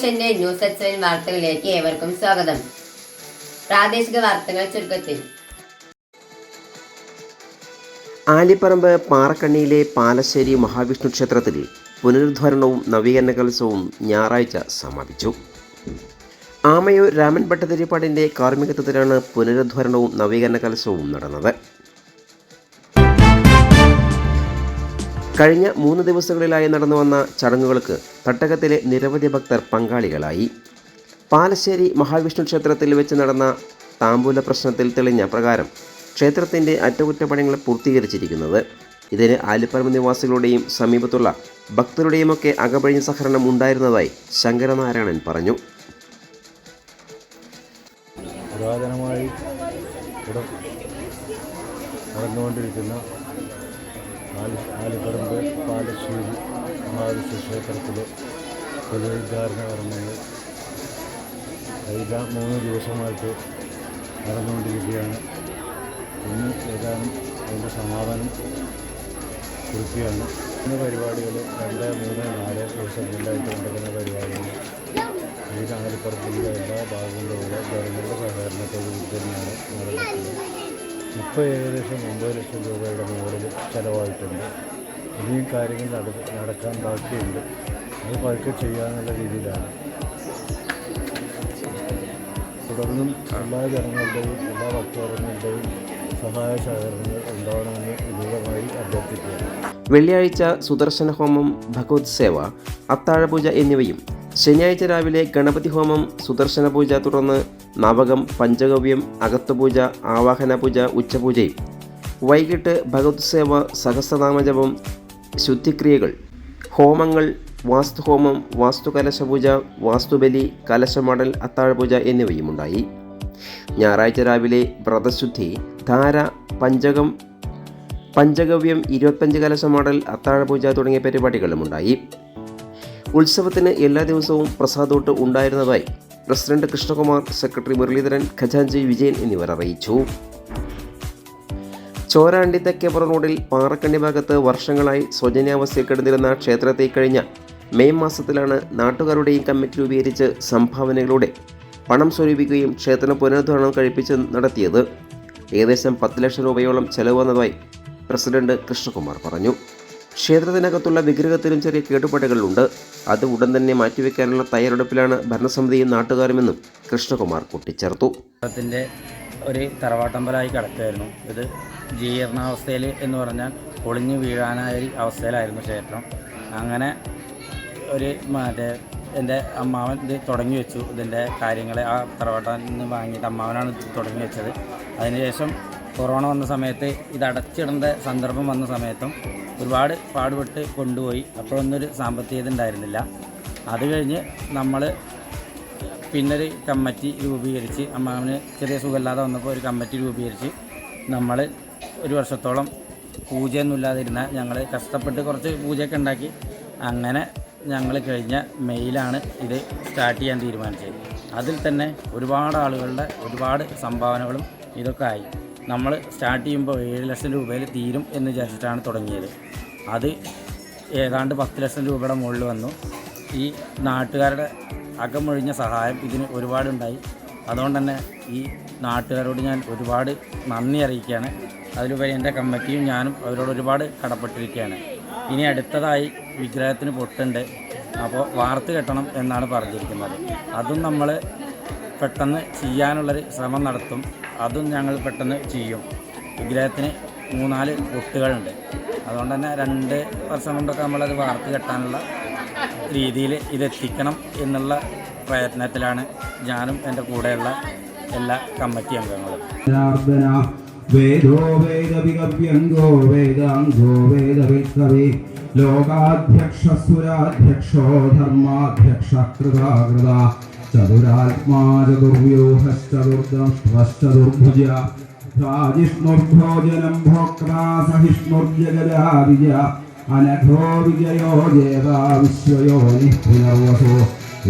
വിഷന്റെ news H seven വാർത്തകളിലേക്ക് ഏവർക്കും സ്വാഗതം. പ്രാദേശിക വാർത്തകൾ ചുരുക്കത്തിൽ. ആലിപ്പറമ്പ് പാറക്കണ്ണിയിലെ പാലശ്ശേരി മഹാവിഷ്ണു ക്ഷേത്രത്തിൽ പുനരുദ്ധാരണവും നവീകരണ കലോത്സവവും ഞായറാഴ്ച സമാപിച്ചു. ആമയൂർ രാമൻ ഭട്ടതിരിപ്പാടിന്റെ കാർമ്മികത്വത്തിലാണ് പുനരുദ്ധാരണവും നവീകരണ കലോത്സവവും നടന്നത്. കഴിഞ്ഞ മൂന്ന് ദിവസങ്ങളിലായി നടന്നു വന്ന ചടങ്ങുകൾക്ക് തട്ടകത്തിലെ നിരവധി ഭക്തർ പങ്കാളികളായി. പാലശ്ശേരി മഹാവിഷ്ണു ക്ഷേത്രത്തിൽ വെച്ച് നടന്ന താമ്പൂല പ്രശ്നത്തിൽ തെളിഞ്ഞ പ്രകാരം ക്ഷേത്രത്തിന്റെ അറ്റകുറ്റപ്പണികൾ പൂർത്തീകരിച്ചിരിക്കുന്നത്. ഇതിന് ആലിപ്പറമ്പ് നിവാസികളുടെയും സമീപത്തുള്ള ഭക്തരുടെയുമൊക്കെ അകപഴിഞ്ഞ സഹകരണം ഉണ്ടായിരുന്നതായി ശങ്കരനാരായണൻ പറഞ്ഞു. പുരാതനമായി നടന്നുകൊണ്ടിരിക്കുന്ന ആലി ആലിപ്പറമ്പ് പാലശ്ശേരി മഹാവിഷ്ണു ക്ഷേത്രത്തിലെ പുനരുദ്ധാരണ കർമ്മങ്ങൾ. കഴിഞ്ഞ മൂന്ന് ദിവസമായിട്ട് നടന്നുകൊണ്ടിരിക്കുകയാണ്. ഇന്ന് ഏതാനും അതിന്റെ സമാപനം കുറിക്കുകയാണ്. ഇന്ന് പരിപാടികൾ രണ്ട് മൂന്ന് നാല് ദിവസങ്ങളിലായിട്ട് നടക്കുന്ന പരിപാടികൾ ഈ ആലിപ്പുറത്തിന്റെ എല്ലാ ഭാഗങ്ങളിലുള്ള ജനങ്ങളുടെ സഹകരണത്തോടു തന്നെയാണ് നടക്കുന്നത്. ഇപ്പോൾ ഏകദേശം ഒമ്പത് ലക്ഷം രൂപയുടെ മുകളിൽ ചിലവായിട്ടുണ്ട്. ഇനിയും കാര്യങ്ങൾ നട നടക്കാൻ ബാക്കിയുണ്ട്. അത് പതുക്കെ ചെയ്യാനുള്ള രീതിയിലാണ്. തുടർന്നും എല്ലാ ജനങ്ങളുടെയും എല്ലാ ഭക്തജനങ്ങളുടെയും സഹായ സഹകരണങ്ങൾ ഉണ്ടാവണമെന്ന് വിപുലമായി അഭ്യർത്ഥിക്കുന്നു. വെള്ളിയാഴ്ച സുദർശന ഹോമം ഭഗവത് സേവ അത്താഴപൂജ എന്നിവയും ശനിയാഴ്ച രാവിലെ ഗണപതി ഹോമം സുദർശന പൂജ തുടർന്ന് നവകം പഞ്ചഗവ്യം അകത്തുപൂജ ആവാഹന പൂജ ഉച്ചപൂജയും. വൈകിട്ട് ഭഗവത് സേവ സഹസ്രനാമജപം ശുദ്ധിക്രിയകൾ. ഹോമങ്ങൾ വാസ്തുഹോമം വാസ്തുകലശപൂജ വാസ്തുബലി കലശമടൽ അത്താഴപൂജ എന്നിവയും ഉണ്ടായി. ഞായറാഴ്ച രാവിലെ വ്രതശുദ്ധി ധാര പഞ്ചകം പഞ്ചഗവ്യം ഇരുപത്തഞ്ച് കലശമടൽ അത്താഴപൂജ തുടങ്ങിയ പരിപാടികളും ഉണ്ടായി. ഉത്സവത്തിന് എല്ലാ ദിവസവും പ്രസാദോട്ട് ഉണ്ടായിരുന്നതായി പ്രസിഡന്റ് കൃഷ്ണകുമാർ സെക്രട്ടറി മുരളീധരൻ ഖജാൻജി വിജയൻ എന്നിവർ അറിയിച്ചു. ചോരാണ്ടി തെക്കേപ്പുറ റോഡിൽ പാറക്കണ്ണി ഭാഗത്ത് വർഷങ്ങളായി സ്വജനാവസ്ഥയിൽ കിടന്നിരുന്ന ക്ഷേത്രത്തെ കഴിഞ്ഞ മെയ് മാസത്തിലാണ് നാട്ടുകാരുടെയും കമ്മിറ്റി രൂപീകരിച്ച് സംഭാവനകളുടെ പണം സ്വരൂപിക്കുകയും ക്ഷേത്രം പുനരുദ്ധാരണം കഴിപ്പിച്ച് നടത്തിയത്. ഏകദേശം പത്ത് ലക്ഷം രൂപയോളം ചെലവ് വന്നതായി പ്രസിഡന്റ് കൃഷ്ണകുമാർ പറഞ്ഞു. ക്ഷേത്രത്തിനകത്തുള്ള വിഗ്രഹത്തിനും ചെറിയ കേടുപാടുകളുണ്ട്. അത് ഉടൻ തന്നെ മാറ്റിവെക്കാനുള്ള തയ്യാറെടുപ്പിലാണ് ഭരണസമിതിയും നാട്ടുകാരുമെന്നും കൃഷ്ണകുമാർ കൂട്ടിച്ചേർത്തു. ഒരു തറവാട്ടമ്പലമായി കിടക്കുകയായിരുന്നു. ഇത് ജീർണാവസ്ഥയിൽ എന്ന് പറഞ്ഞാൽ പൊളിഞ്ഞു വീഴാനായ അവസ്ഥയിലായിരുന്നു ക്ഷേത്രം. അങ്ങനെ ഒരു മറ്റേ എന്റെ അമ്മാവൻ ഇത് തുടങ്ങി വെച്ചു. ഇതിന്റെ കാര്യങ്ങളെ ആ തറവാട്ടിൽ നിന്ന് വാങ്ങിയിട്ട് അമ്മാവനാണ് തുടങ്ങി വെച്ചത്. അതിനുശേഷം കൊറോണ വന്ന സമയത്ത് ഇത് അടച്ചിടേണ്ട സന്ദർഭം വന്ന സമയത്തും ഒരുപാട് പാടുപെട്ട് കൊണ്ടുപോയി. അപ്പോഴൊന്നും ഒരു സാമ്പത്തികത ഉണ്ടായിരുന്നില്ല. അത് കഴിഞ്ഞ് നമ്മൾ പിന്നൊരു കമ്മിറ്റി രൂപീകരിച്ച് അമ്മാവിന് ചെറിയ സുഖമില്ലാതെ വന്നപ്പോൾ ഒരു കമ്മിറ്റി രൂപീകരിച്ച് നമ്മൾ ഒരു വർഷത്തോളം പൂജയൊന്നും പൂജയൊന്നുമില്ലാതിരുന്ന ഞങ്ങൾ കഷ്ടപ്പെട്ട് കുറച്ച് പൂജയൊക്കെ ഉണ്ടാക്കി അങ്ങനെ ഞങ്ങൾ കഴിഞ്ഞ മെയിലാണ് ഇത് സ്റ്റാർട്ട് ചെയ്യാൻ തീരുമാനിച്ചത്. അതിൽ തന്നെ ഒരുപാട് ആളുകളുടെ ഒരുപാട് സംഭാവനകളും ഇതൊക്കെ ആയി. നമ്മൾ സ്റ്റാർട്ട് ചെയ്യുമ്പോൾ ഏഴ് ലക്ഷം രൂപയിൽ തീരും എന്ന് വിചാരിച്ചിട്ടാണ് തുടങ്ങിയത്. അത് ഏതാണ്ട് പത്ത് ലക്ഷം രൂപയുടെ മുകളിൽ വന്നു. ഈ നാട്ടുകാരുടെ അകമൊഴിഞ്ഞ സഹായം ഇതിന് ഒരുപാടുണ്ടായി. അതുകൊണ്ട് തന്നെ ഈ നാട്ടുകാരോട് ഞാൻ ഒരുപാട് നന്ദി അറിയിക്കുകയാണ്. അതിലുപരി എന്റെ കമ്മിറ്റിയും ഞാനും അവരോട് ഒരുപാട് കടപ്പെട്ടിരിക്കുകയാണ്. ഇനി അടുത്തതായി വിഗ്രഹത്തിന് പൊട്ടുണ്ട്. അപ്പോൾ വാർത്ത് കെട്ടണം എന്നാണ് പറഞ്ഞിരിക്കുന്നത്. അതും നമ്മൾ പെട്ടെന്ന് ചെയ്യാനുള്ളൊരു ശ്രമം നടത്തും. അതും ഞങ്ങൾ പെട്ടെന്ന് ചെയ്യും. വിഗ്രഹത്തിന് മൂന്നാൽ പൊട്ടുകളുണ്ട്. അതുകൊണ്ട് തന്നെ രണ്ട് വർഷം കൊണ്ടൊക്കെ നമ്മളത് വാർത്ത് കെട്ടാനുള്ള രീതിയിൽ ഇതെത്തിക്കണം എന്നുള്ള പ്രയത്നത്തിലാണ് ഞാനും എന്റെ കൂടെയുള്ള എല്ലാ കമ്മിറ്റി അംഗങ്ങളും. ലോകാധ്യക്ഷ സുരാധ്യക്ഷോ ധർമാധ്യക്ഷ കൃതാകൃത ചതുരാത്മാ ചതുർവ്യൂഹശ്ചതുർദംഷ്ടശ്ചതുർഭുജ ജിഷ്ണുർഭോജനം ഭോക്താ സഹിഷ്ണുർജഗരാവിജ അനഘോ വിജയോ ദേവാ വിശ്വയോ നിഃപുനർവസോ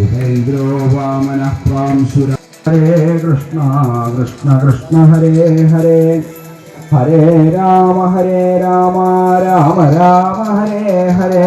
ഉപേന്ദ്രോ വാമനഃ പ്രാംശുര. ഹരേ കൃഷ്ണ കൃഷ്ണ കൃഷ്ണ ഹരേ ഹരേ. ഹരേ രാമ ഹരേ രാമ രാമ രാമ ഹരേ ഹരേ.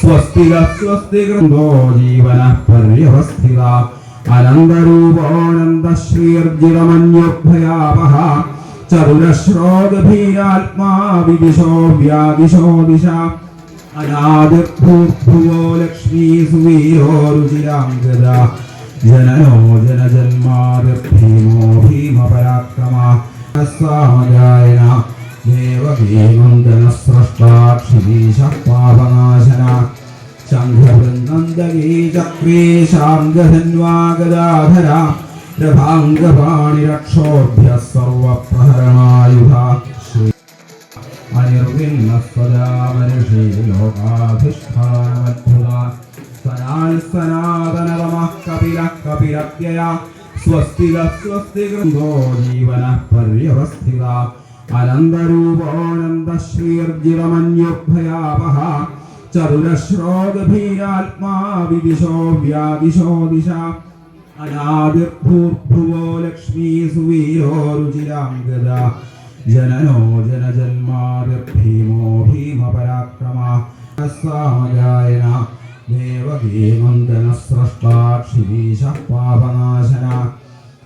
സ്വസ്തിക സ്വസ്തി കൃന്തോ ജീവന പര്യവസ്ഥിത അനന്തരൂപോനന്ദ ശ്രീർജിതമന്യോഭയാവഹ ചതുരശ്രോഗഭീരാത്മാ വിദിശോ വ്യാദിശോ ദിശ. അനാദിർഭൂർഭുവോ ലക്ഷ്മീ സുവീരോ രുചിരാംഗത ജനനോ ജനജന്മാതിർഭീമോ ഭീമപരാക്രമ സാമജായന ദേവകീനന്ദന സ്രഷ്ടാക്ഷിദീശ പാപനാശന ശംഖവൃന്ദന്തകീ ചക്രീ ശാർഗധന്വാഗദാധര രഥാംഗപാണിരക്ഷോഭ്യ സർവപ്രഹരണായുധ ശ്രീ അനിർവിന്നസ്വരാമനുഷീലോകാധിഷ്ഠാനമദ്ഭുത സനാൽ സനാതനതമഃ കപില കപിലപ്യയ സ്വസ്തിക. സ്വസ്തി കൃന്തോ ജീവന പര്യവസ്ഥിത. അനന്തരൂപോനന്ദ ശ്രീർജിതമന്യോഭയാവഹ ചതുരശ്രോഗഭീരാത്മാ വിദിശോ വ്യാദിശോ ദിശ. അനാദിർഭൂർഭുവോ ലക്ഷ്മീ സുവീരോ രുചിരാംഗത ജനനോ ജനജന്മാതിർഭീമോ ഭീമപരാക്രമ. സാമജായന ദേവകീനന്ദന സ്രഷ്ടാക്ഷിദീശ പാപനാശന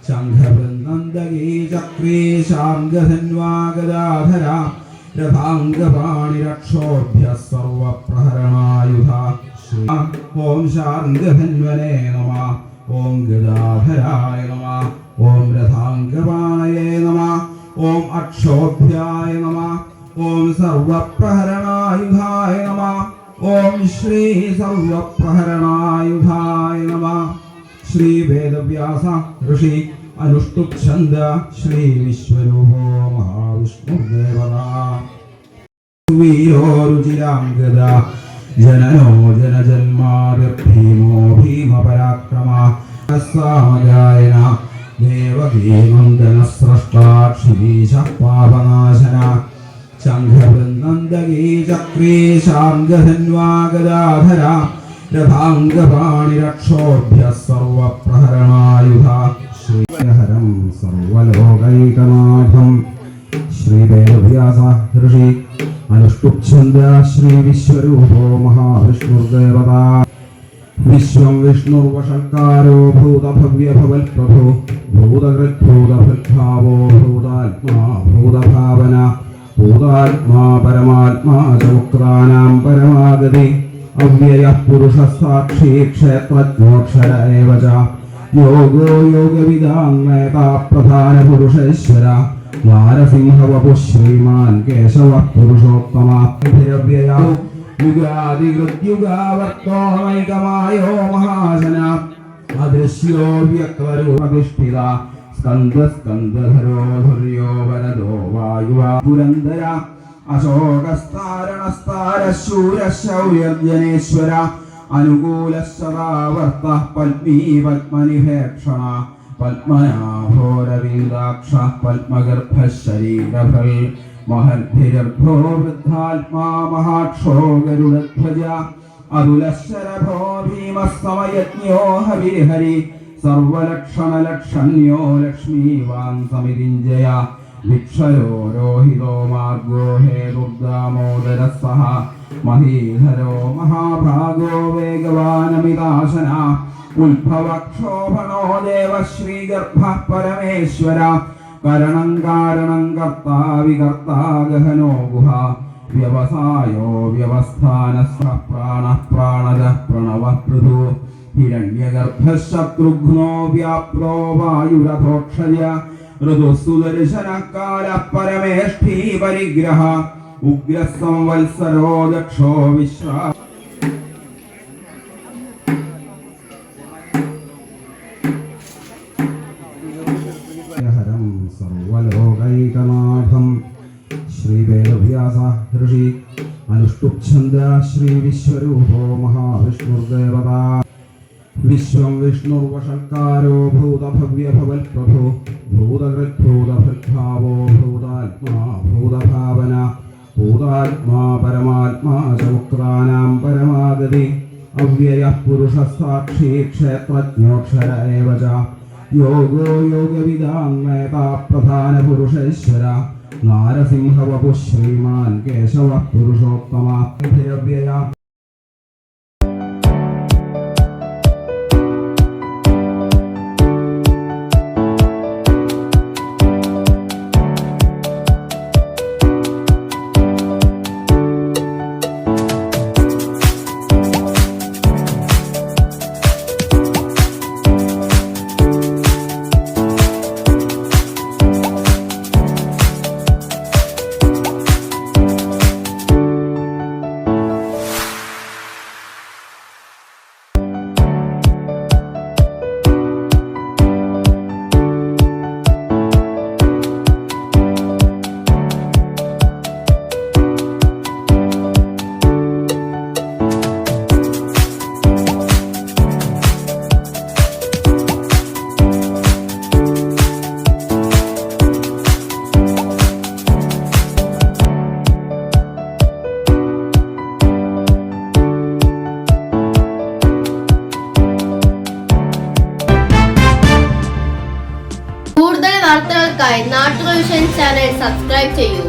ശംഖവൃന്ദന്തകീ ചക്രീ ശാർഗധന്വാഗദാധര രഥാംഗപാണിരക്ഷോഭ്യ സർവപ്രഹരണായുധ ഓം ശാർഗധന്വനേ നമ. ഓം ഗദാധരായ നമ. ഓം രഥാംഗപാണയേ നമ. ഓം അക്ഷോഭ്യായ നമ. ഓം സർവപ്രഹരണായുധായ നമ. ഓം ശ്രീ സർവപ്രഹരണായുധായ നമ. ശ്രീ വേദവ്യാസ ഋഷി അനുഷ്ടുപ്ഛന്ദ ശ്രീ വിശ്വരൂപോ മഹാവിഷ്ണുദേവത വീരോരുചിരാംഗത ജനനോ ജനജന്മാതിർഭീമോ ഭീമപരാക്രമ സാമജായന ദേവകീനന്ദന സ്രഷ്ടാക്ഷിദീശ പാപനാശന ശംഖവൃന്ദന്തകീ ചക്രീ ശാർഗധന്വാഗദാധര രഥാംഗപാണിരക്ഷോഭ്യ സർവപ്രഹരണായുധ ശ്രീഹരം സർവലോകൈകനാഥം. ശ്രീവേദവ്യാസ ഋഷി അനുഷ്ടുച്ഛന്ദ ശ്രീ വിശ്വരൂപോ മഹാവിഷ്ണുദേവത വിശ്വം വിഷ്ണുർവഷൽക്കാരോ ഭൂതഭവ്യഭവൽപ്രഭു ഭൂതകൃദ്ഭൂതഭദ്ഭാവോ ഭൂതാത്മാ ഭൂതഭാവന. ഭൂതാത്മാ പരമാത്മാ ചോക്രാനാം പരമാഗതി. അവ്യയ പുരുഷ സാക്ഷി ക്ഷേത്രജ്ഞോക്ഷര യോഗോ യോഗവിദാംഗേത പ്രധാന പുരുഷേശ്വര. നാരസിംഹവപു ശ്രീമാൻ കേശവ പുരുഷോത്തമാഭ്യയ യുഗാദികൃത്യുഗാവർത്തോമൈകമായോ മഹാശന അദൃശ്യോ വ്യക്തരൂപധിഷ്ഠിത സ്കന്ദ സ്കന്ദധരോ ധുര്യോ വരദോ വായുവ പുരന്തര അശോകസ്താരണസ്താരശൂരശൗര്യജനേശ്വര അനുകൂലശതാവർത്ത പത്മീ പത്മനിഭേക്ഷണ പത്മനാഭോരവിന്ദാക്ഷ പത്മഗർഭശരീരഫൽ മഹദ്ഭിരർഭോ വൃദ്ധാത്മാ മഹാക്ഷോ ഗരുഡധ്വജ അതുലശരഭോ ഭീമസ്തമയജ്ഞോ ഹരിഹരി സർവലക്ഷണലക്ഷണ്യോ ലക്ഷ്മീവാൻ സമിതിഞ്ജയ വിക്ഷയോ രോഹിതോ മാർഗോ ഹേതുർദാമോദര സഹ മഹീധരോ മഹാഭാഗോ വേഗവാനമിതാശന ഉത്ഭവക്ഷോഭണോ ദേവശ്രീഗർഭ പരമേശ്വര കരണം കാരണം കർത്താ വികർത്താ ഗഹനോ ഗുഹ വ്യവസായോ വ്യവസ്ഥാന പ്രാണ പ്രാണജ പ്രണവ പൃഥു ഹിരണ്യഗർഭശത്രുഘ്നോ വ്യാപ്രോ വായുരഥോക്ഷയ ഋതുസുദർശനകാല പരമേഷ്ഠീ പരിഗ്രഹ ഉഗ്രസംവത്സരോ ദക്ഷോ വിശ്രാ സർവലോകൈകനാഥം. വേദവ്യാസ ഋഷി അനുഷ്ടുപ്ഛന്ദ ശ്രീ വിശ്വരൂപോ മഹാവിഷ്ണുർദേവത. വിശ്വം വിഷ്ണുർവഷൽക്കാരോ ഭൂതഭവ്യഭവൽപ്രഭോ ഭൂതകൃദ്ഭൂതഭൃദ്ഭാവോ ഭൂതാത്മാ ഭൂതഭാവന ഭൂതാത്മാ പരമാത്മാ ചൗക്രാനാം പരമാഗതി അവ്യയ പുരുഷ സാക്ഷി ക്ഷേത്രജ്ഞോക്ഷര ഏവ യോഗോ യോഗവിദാംഗേത പ്രധാന പുരുഷേശ്വര നാരസിംഹവപു ശ്രീമാൻ കേശവ പുരുഷോത്തമ നാട്ടുകൾ വിഷൻ ചാനൽ സബ്സ്ക്രൈബ് ചെയ്യൂ